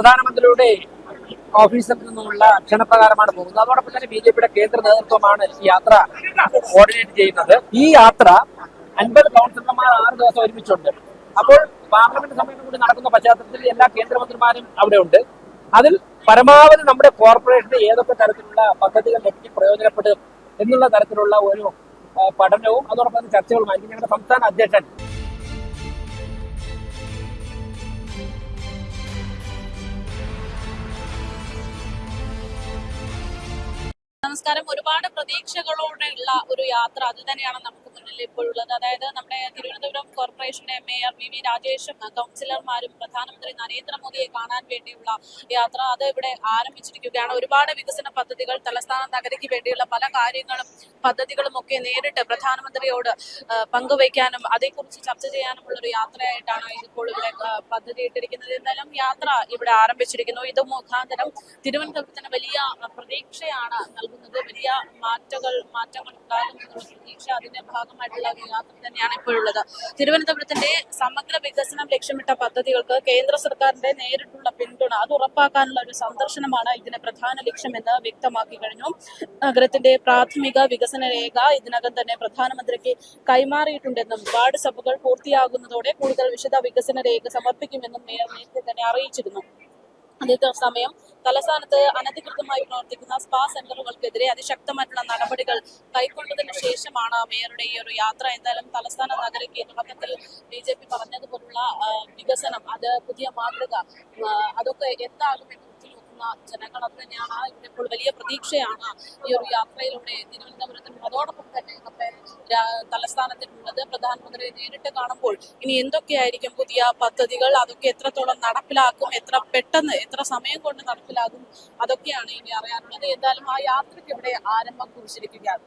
പ്രധാനമന്ത്രിയുടെ ഓഫീസിൽ നിന്നുമുള്ള ക്ഷണപ്രകാരമാണ് പോകുന്നത്. അതോടൊപ്പം തന്നെ ബി ജെ പിയുടെ കേന്ദ്ര നേതൃത്വമാണ് ഈ യാത്ര കോർഡിനേറ്റ് ചെയ്യുന്നത്. ഈ യാത്ര അൻപത് കൗൺസിലർമാർ ആറ് ദിവസം ഒരുമിച്ചുണ്ട്. അപ്പോൾ പാർലമെന്റ് സമ്മേളനം കൂടി നടക്കുന്ന പശ്ചാത്തലത്തിൽ എല്ലാ കേന്ദ്രമന്ത്രിമാരും അവിടെ ഉണ്ട് അതിൽ പരമാവധി നമ്മുടെ കോർപ്പറേഷന് ഏതൊക്കെ തരത്തിലുള്ള പദ്ധതികൾ ലഭിക്കും പ്രയോജനപ്പെടും എന്നുള്ള തരത്തിലുള്ള ഒരു പഠനവും അതോടൊപ്പം തന്നെ ചർച്ചകളുമായിരിക്കും ഞങ്ങളുടെ സംസ്ഥാന അധ്യക്ഷൻ നമസ്കാരം ഒരുപാട് പ്രതീക്ഷകളോടെ ഉള്ള ഒരു യാത്ര അത് തന്നെയാണ് നമുക്ക് മുന്നിൽ ഇപ്പോഴുള്ളത് അതായത് നമ്മുടെ തിരുവനന്തപുരം കോർപ്പറേഷന്റെ മേയർ വി വി രാജേഷും കൗൺസിലർമാരും പ്രധാനമന്ത്രി നരേന്ദ്രമോദിയെ കാണാൻ വേണ്ടിയുള്ള യാത്ര അത് ഇവിടെ ആരംഭിച്ചിരിക്കുകയാണ്. ഒരുപാട് വികസന പദ്ധതികൾ തലസ്ഥാന നഗരിക്ക് വേണ്ടിയുള്ള പല കാര്യങ്ങളും പദ്ധതികളും ഒക്കെ നേരിട്ട് പ്രധാനമന്ത്രിയോട് പങ്കുവയ്ക്കാനും അതേക്കുറിച്ച് ചർച്ച ചെയ്യാനുമുള്ള ഒരു യാത്രയായിട്ടാണ് ഇതിപ്പോൾ ഇവിടെ പദ്ധതി ഇട്ടിരിക്കുന്നത് എന്തായാലും യാത്ര ഇവിടെ ആരംഭിച്ചിരിക്കുന്നു. ഇത് മുഖാന്തരം തിരുവനന്തപുരത്തിന് വലിയ പ്രതീക്ഷയാണ് നൽകുന്നത്. വലിയ മാറ്റങ്ങൾ മാറ്റങ്ങൾ ഉണ്ടാകുമെന്നുള്ള പ്രതീക്ഷ അതിന്റെ ഭാഗമായിട്ടുള്ള ഒരു യാത്ര തന്നെയാണ് ഇപ്പോഴുള്ളത്. തിരുവനന്തപുരത്തിന്റെ സമഗ്ര വികസനം ലക്ഷ്യമിട്ട പദ്ധതികൾക്ക് കേന്ദ്ര സർക്കാരിന്റെ നേരിട്ടുള്ള പിന്തുണ അത് ഉറപ്പാക്കാനുള്ള ഒരു സന്ദർശനമാണ് ഇതിന്റെ പ്രധാന ലക്ഷ്യമെന്ന് വ്യക്തമാക്കി കഴിഞ്ഞു. നഗരത്തിന്റെ പ്രാഥമിക വികസന രേഖ ഇതിനകം തന്നെ പ്രധാനമന്ത്രിക്ക് കൈമാറിയിട്ടുണ്ടെന്നും വാർഡ് സഭകൾ പൂർത്തിയാകുന്നതോടെ കൂടുതൽ വിശദ വികസന രേഖ സമർപ്പിക്കുമെന്നും മേയർ നേരത്തെ തന്നെ അറിയിച്ചിരുന്നു. അതേസമയം തലസ്ഥാനത്ത് അനധികൃതമായി പ്രവർത്തിക്കുന്ന സ്പാ സെന്ററുകൾക്കെതിരെ അതിശക്തമായിട്ടുള്ള നടപടികൾ കൈക്കൊണ്ടതിന് ശേഷമാണ് മേയറുടെ ഈ ഒരു യാത്ര. എന്തായാലും തലസ്ഥാന നഗര തുടക്കത്തിൽ ബി ജെ പി പറഞ്ഞതുപോലുള്ള വികസനം അത് പുതിയ മാതൃക അതൊക്കെ എന്താകുമെന്ന് ജനങ്ങൾ അത് തന്നെയാണ് ഇവിടെ ഇപ്പോൾ വലിയ പ്രതീക്ഷയാണ് ഈ ഒരു യാത്രയിലൂടെ തിരുവനന്തപുരത്തിനും അതോടൊപ്പം തന്നെ രാ- തലസ്ഥാനത്തിനുള്ളത് പ്രധാനമന്ത്രിയെ നേരിട്ട് കാണുമ്പോൾ ഇനി എന്തൊക്കെയായിരിക്കും പുതിയ പദ്ധതികൾ? അതൊക്കെ എത്രത്തോളം നടപ്പിലാക്കും? എത്ര പെട്ടെന്ന് എത്ര സമയം കൊണ്ട് നടപ്പിലാകും? അതൊക്കെയാണ് ഇനി അറിയാനുള്ളത്. എന്തായാലും ആ യാത്രയ്ക്ക് ഇവിടെ ആരംഭം കുറിച്ചിരിക്കുകയാണ്.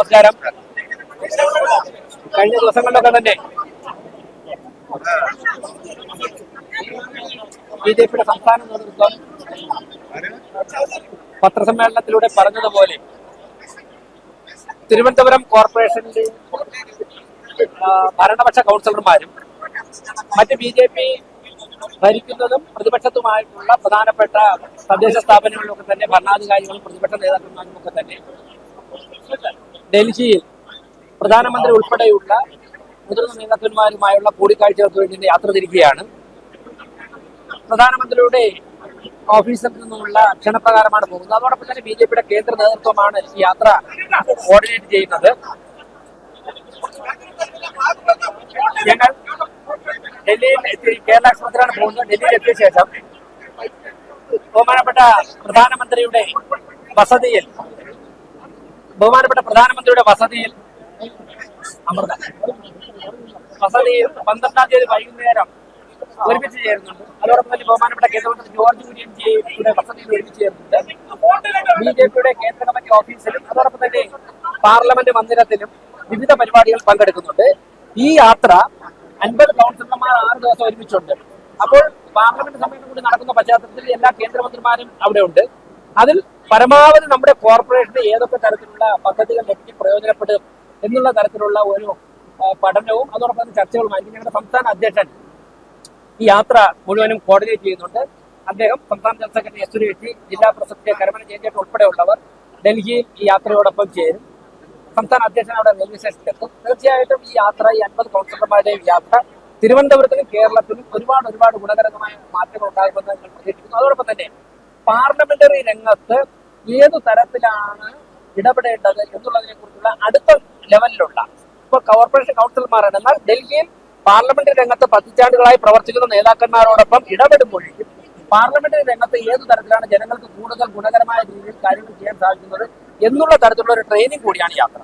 നമസ്കാരം. കഴിഞ്ഞ ദിവസങ്ങളിലൊക്കെ തന്നെ. ബി ജെ പിയുടെ സംസ്ഥാന നേതൃത്വം പത്രസമ്മേളനത്തിലൂടെ പറഞ്ഞതുപോലെ തിരുവനന്തപുരം കോർപ്പറേഷന്റെ ഭരണപക്ഷ കൗൺസിലർമാരും മറ്റ് ബി ജെ പി ഭരിക്കുന്നതും പ്രതിപക്ഷത്തുമായിട്ടുള്ള പ്രധാനപ്പെട്ട തദ്ദേശ സ്ഥാപനങ്ങളിലൊക്കെ തന്നെ ഭരണാധികാരികളും പ്രതിപക്ഷ നേതാക്കന്മാരും ഒക്കെ തന്നെ ഡൽഹിയിൽ പ്രധാനമന്ത്രി ഉൾപ്പെടെയുള്ള മുതിർന്ന നേതാക്കന്മാരുമായുള്ള കൂടിക്കാഴ്ചകൾക്ക് വേണ്ടി യാത്ര തിരിക്കുകയാണ് പ്രധാനമന്ത്രിയുടെ ഓഫീസിൽ നിന്നുള്ള ക്ഷണപ്രകാരമാണ് പോകുന്നത്. അതോടൊപ്പം തന്നെ ബി ജെ പിയുടെ കേന്ദ്ര നേതൃത്വമാണ് ഈ യാത്ര കോർഡിനേറ്റ് ചെയ്യുന്നത്. ഞങ്ങൾ ഡൽഹിയിൽ എത്തി കേരള ആശുപത്രിയാണ് പോകുന്നത്. ഡൽഹിയിൽ എത്തിയ ശേഷം ബഹുമാനപ്പെട്ട പ്രധാനമന്ത്രിയുടെ വസതിയിൽ ബഹുമാനപ്പെട്ട പ്രധാനമന്ത്രിയുടെ വസതിയിൽ അമൃത. വസതിയിൽ പന്ത്രണ്ടാം തീയതി വൈകുന്നേരം ഒരുമിച്ച് ചേരുന്നുണ്ട്. അതോടൊപ്പം തന്നെ ബഹുമാനപ്പെട്ട കേന്ദ്രമന്ത്രി ജോർജ് കുര്യൻ ജിയുടെ വസതിയിൽ ഒരുമിച്ച് ചേരുന്നുണ്ട്. ബി ജെ പിയുടെ കേന്ദ്ര കമ്മിറ്റി ഓഫീസിലും അതോടൊപ്പം തന്നെ പാർലമെന്റ് മന്ദിരത്തിലും വിവിധ പരിപാടികൾ പങ്കെടുക്കുന്നുണ്ട്. ഈ യാത്ര അൻപത് കൗൺസിലർമാർ ആറ് ദിവസം ഒരുമിച്ചുണ്ട്. അപ്പോൾ പാർലമെന്റ് സമ്മേളനം കൂടി നടക്കുന്ന പശ്ചാത്തലത്തിൽ എല്ലാ കേന്ദ്രമന്ത്രിമാരും അവിടെ ഉണ്ട് അതിൽ പരമാവധി നമ്മുടെ കോർപ്പറേഷന് ഏതൊക്കെ തരത്തിലുള്ള പദ്ധതികൾ ലഭിക്കും പ്രയോജനപ്പെടും എന്നുള്ള തരത്തിലുള്ള ഒരു പഠനവും അതോടൊപ്പം തന്നെ ചർച്ചകളുമായിരിക്കും ഞങ്ങളുടെ സംസ്ഥാന അധ്യക്ഷൻ ഈ യാത്ര മുഴുവനും കോർഡിനേറ്റ് ചെയ്യുന്നുണ്ട്. അദ്ദേഹം സംസ്ഥാന ജനറൽ സെക്രട്ടറി എസ് സുരേഷ് ജില്ലാ പ്രസിഡന്റ് കരമന ജയന്തിട്ട് ഉൾപ്പെടെയുള്ളവർ ഡൽഹിയിൽ ഈ യാത്രയോടൊപ്പം ചേരും. സംസ്ഥാന അധ്യക്ഷൻ അവിടെ റെയിൽവേ സ്റ്റേഷനിലെത്തും തീർച്ചയായിട്ടും ഈ യാത്ര ഈ അൻപത് കൗൺസിലർമാരുടെയും യാത്ര തിരുവനന്തപുരത്തിനും കേരളത്തിനും ഒരുപാട് ഒരുപാട് ഗുണകരമായ മാറ്റങ്ങൾ ഉണ്ടാകുമെന്ന് ഞങ്ങൾ പ്രതീക്ഷിക്കുന്നു. അതോടൊപ്പം തന്നെ പാർലമെന്ററി രംഗത്ത് ഏതു തരത്തിലാണ് ഇടപെടേണ്ടത് എന്നുള്ളതിനെ കുറിച്ചുള്ള അടുത്ത ലെവലിലുള്ള ഇപ്പൊ കോർപ്പറേഷൻ കൗൺസിലർമാരാണ് എന്നാൽ ഡൽഹിയിൽ പാർലമെന്റ് രംഗത്ത് പതിറ്റാണ്ടുകളായി പ്രവർത്തിക്കുന്ന നേതാക്കന്മാരോടൊപ്പം ഇടപെടുമ്പോഴേക്കും പാർലമെന്റ് രംഗത്ത് ഏത് തരത്തിലാണ് ജനങ്ങൾക്ക് കൂടുതൽ ഗുണകരമായ രീതിയിൽ കാര്യങ്ങൾ ചെയ്യാൻ സാധിക്കുന്നത് എന്നുള്ള തരത്തിലുള്ള ഒരു ട്രെയിനിങ് കൂടിയാണ് യാത്ര.